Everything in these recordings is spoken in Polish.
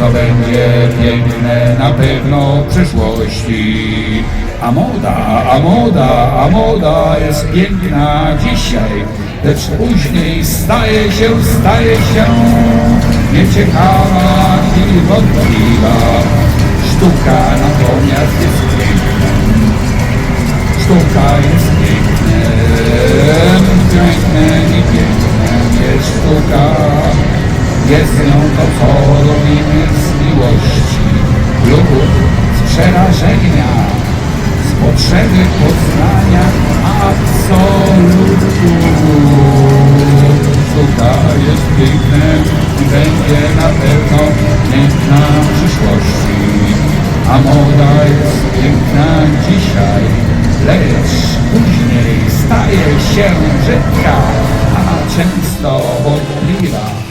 co będzie piękne na pewno w przyszłości. A moda, a moda, a moda jest piękna dzisiaj, lecz później staje się, staje się nieciekawa i wątpliwa. Sztuka natomiast jest piękna. Sztuka jest pięknem, pięknem i pięknem jest sztuka. Jest nią to, co robimy z miłości lub z przerażenia, z potrzeby poznania absolutu. Sztuka jest pięknem i będzie na pewno piękna w przyszłości. A moda jest piękna dzisiaj, lecz później staje się brzydka, a często wątpliwa.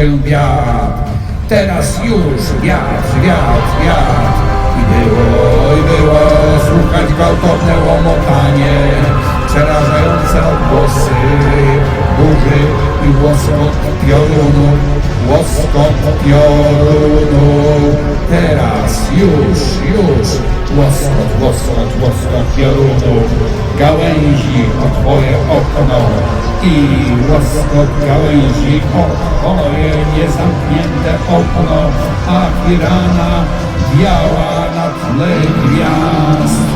Się wiatr. Teraz już wiatr, wiatr, wiatr. I było, i było słuchać gwałtowne łomotanie, przerażające odgłosy burzy i łoskot piorunu, łoskot piorunu. Teraz już, już łoskot, łoskot, łoskot piorunu, gałęzi o twoje okno i łoskot gałęzi o twoje niezamknięte okno, a pirana biała na tle gwiazd.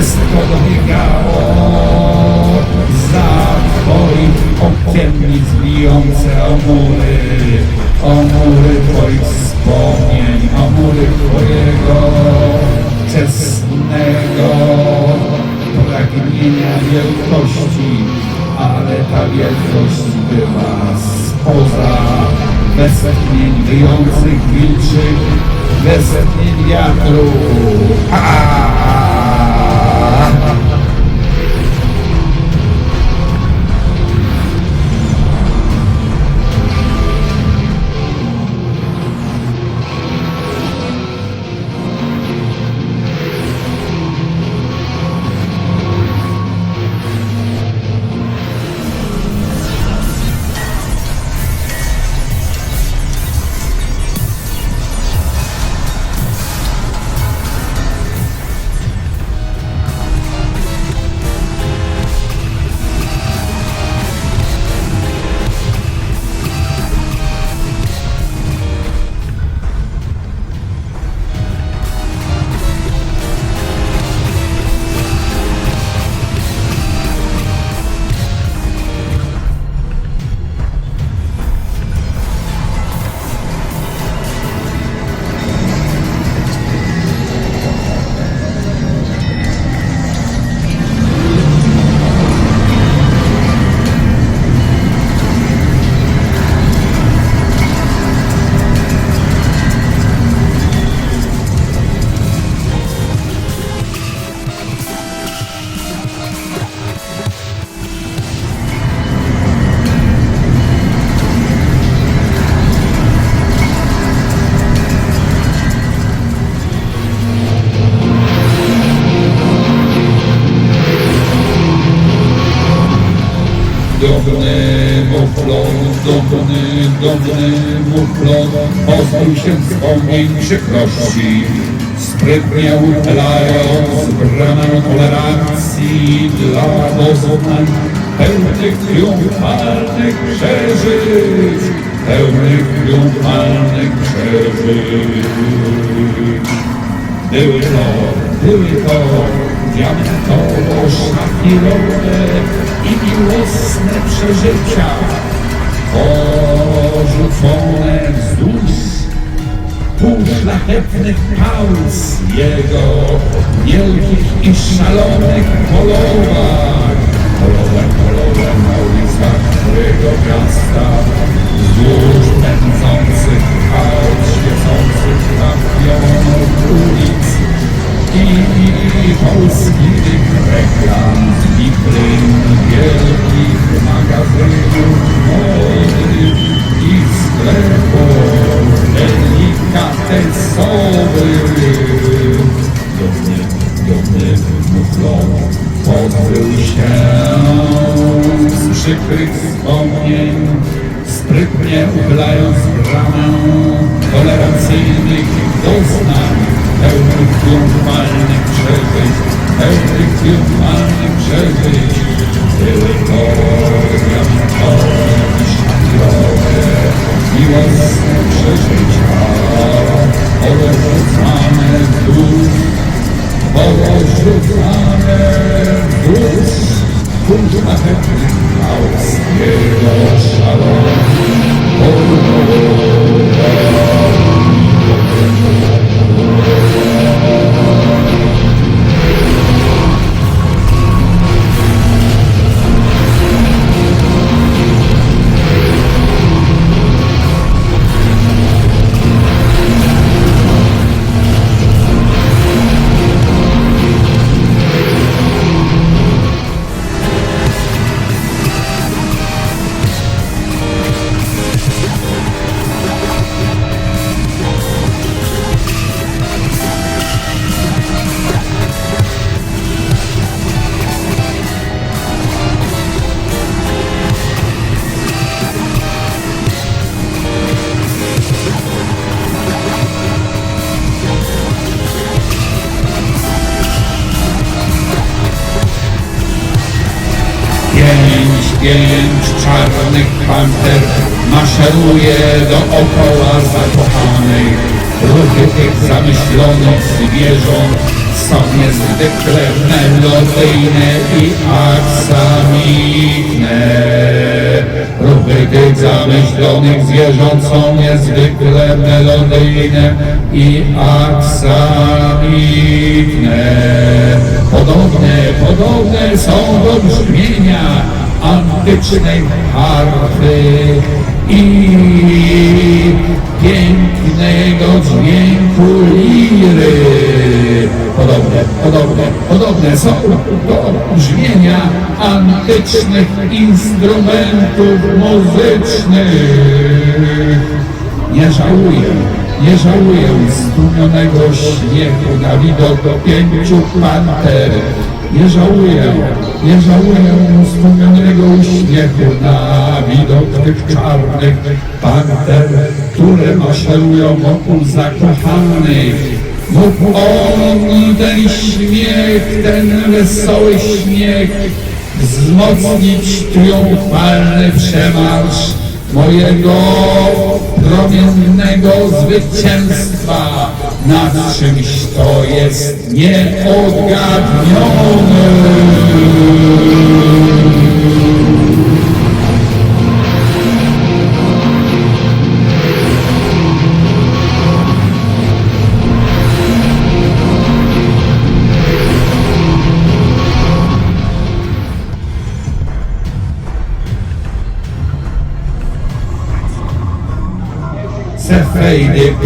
Wszystko dobiegało za twoich okiennic bijące o mury, o mury twoich wspomnień, o mury twojego czesnego pragnienia wielkości, ale ta wielkość była spoza westchnień wyjących wilczych, westchnień wiatru. Thank you. Dumny, dumny muflon pozbył się wspomnień przykrości. Sprytnie uchylając bramę tolerancji dla doznań pełnych triumfalnych przeżyć, pełnych triumfalnych przeżyć. Były to, były to diamentowo-szafirowe i miłosne przeżycia, porzucone wzdłuż półszlachetnych pauz jego wielkich i szalonych polowań. Polowań, polowań na ulicach którego miasta, wzdłuż pędzących aut, świecących lampionów ulic i polskich reklam, witryn wielkich magazynów modnych i sklepów delikatesowych. Dumny, dumny muflon pozbył się. Z przykrych wspomnień, sprytnie uchylając bramę tolerancyjnych doznań, pełnych triumfalnych przeżyć. Były Pięć, czarnych panter maszeruje dookoła zakochanych. Ruchy tych zamyślonych zwierząt są niezwykle melodyjne i aksamitne. Ruchy tych zamyślonych zwierząt są niezwykle melodyjne i aksamitne. Podobne, podobne są do brzmienia antycznej harfy i pięknego dźwięku liry. Podobne, podobne, podobne są do brzmienia antycznych instrumentów muzycznych. Nie żałuję, nie żałuję stłumionego śmiechu na widok pięciu panter. Nie żałuję, nie żałuję stłumionego uśmiechu na widok tych czarnych panter, które maszerują wokół zakochanych. Mógł on ten śmiech, ten wesoły śmiech wzmocnić triumfalny przemarsz mojego promiennego zwycięstwa nad czymś, to jest nieodgadnione.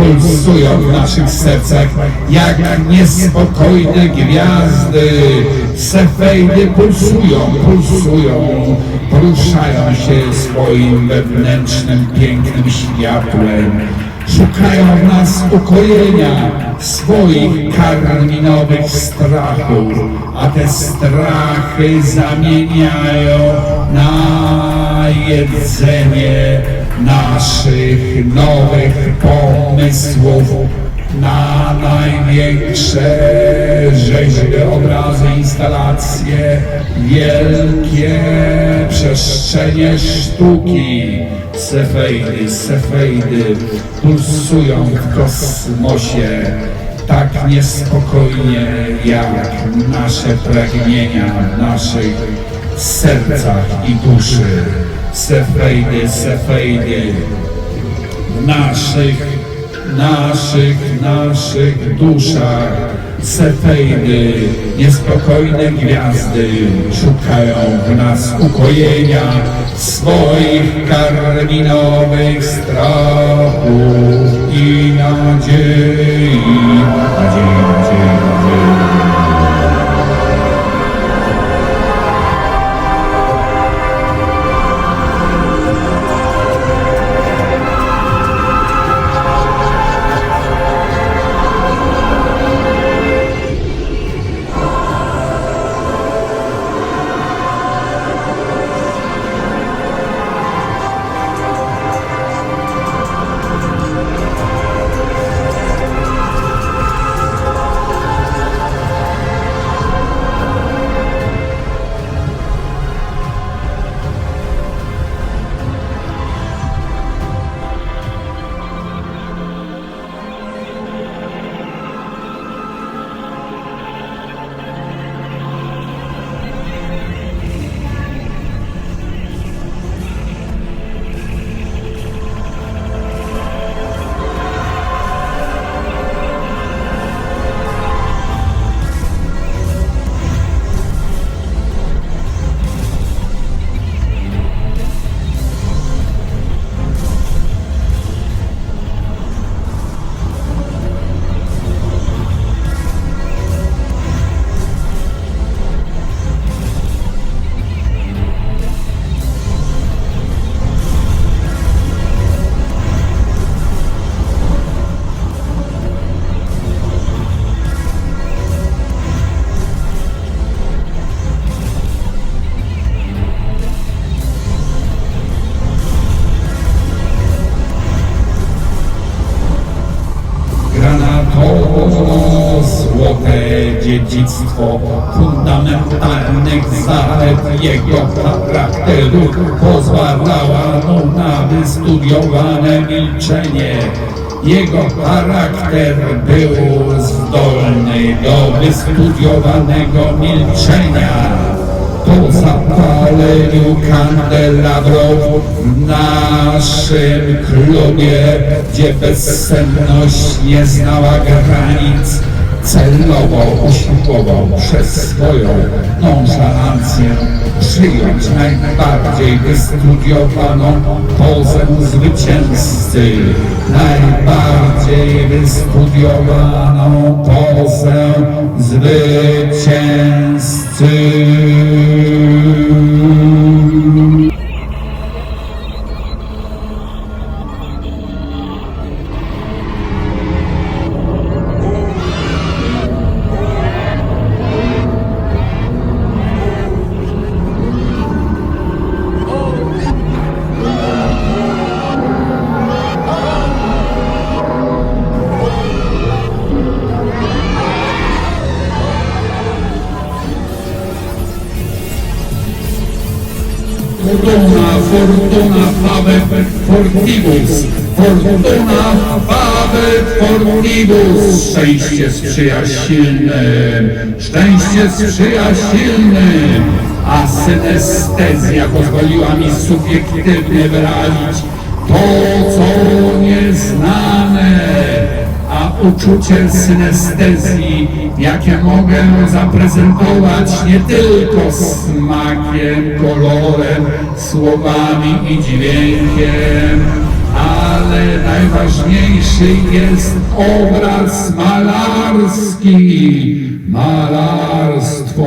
Pulsują w naszych sercach jak niespokojne gwiazdy. Cefeidy pulsują, pulsują, poruszają się swoim wewnętrznym, pięknym światłem. Szukają w nas ukojenia swoich karminowych strachów, a te strachy zamieniają na jedzenie naszych nowych pomysłów, na największe rzeźby, obrazy, instalacje, wielkie przestrzenie sztuki. Sefejdy, sefejdy pulsują w kosmosie tak niespokojnie jak nasze pragnienia w naszych sercach i duszy. Sefejdy, sefejdy naszych, naszych, naszych duszach. Sefejdy, niespokojne gwiazdy szukają w nas ukojenia swoich karminowych strachów i nadziei. Nadziei, nadziei, dziedzictwo fundamentalnych zalet jego charakteru pozwalała mu na wystudiowane milczenie. Jego charakter był zdolny do wystudiowanego milczenia po zapaleniu kandelabrów w naszym klubie, gdzie bezsenność nie znała granic, celowo usiłował przez swoją nonszalancję przyjąć najbardziej wystudiowaną pozę zwycięzcy, najbardziej wystudiowaną pozę zwycięzcy. Fortuna, fave, fortibus, fortuna, fave, fortibus. Szczęście sprzyja silnym, szczęście sprzyja silnym, a synestezja pozwoliła mi subiektywnie wyrazić to, co nieznane uczucie synestezji, jakie mogę zaprezentować nie tylko smakiem, kolorem, słowami i dźwiękiem, ale najważniejszy jest obraz malarski. Malarstwo,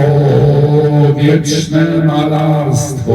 wieczne malarstwo.